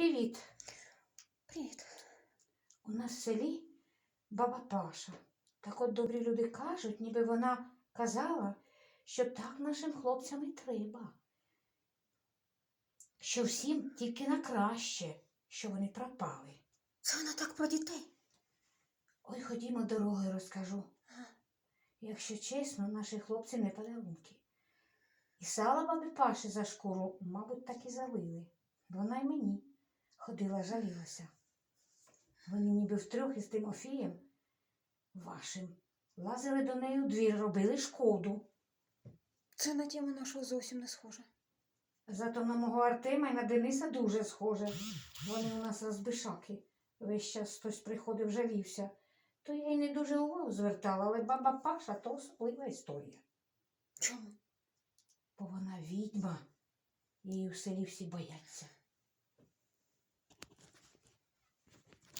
Привіт. Привіт. У нас в селі баба Паша. Так от добрі люди кажуть, ніби вона казала, що так нашим хлопцям і треба. Що всім тільки на краще, що вони пропали. Це вона так про дітей. Ой, ходімо дорогою розкажу. Якщо чесно, наші хлопці не подарунки. І сало баби Паші за шкуру, мабуть, так і залили. Вона й мені ходила, жалілася. Вони ніби втрьох із Тимофієм вашим лазили до неї у двір, робили шкоду. Це на тему нашого зовсім не схоже. Зато на мого Артема і на Дениса дуже схоже. Вони у нас розбишаки. Весь час хтось приходив, жалівся. То я й не дуже увагу звертала, але баба Паша то особлива історія. Чому? Бо вона відьма, її в селі всі бояться.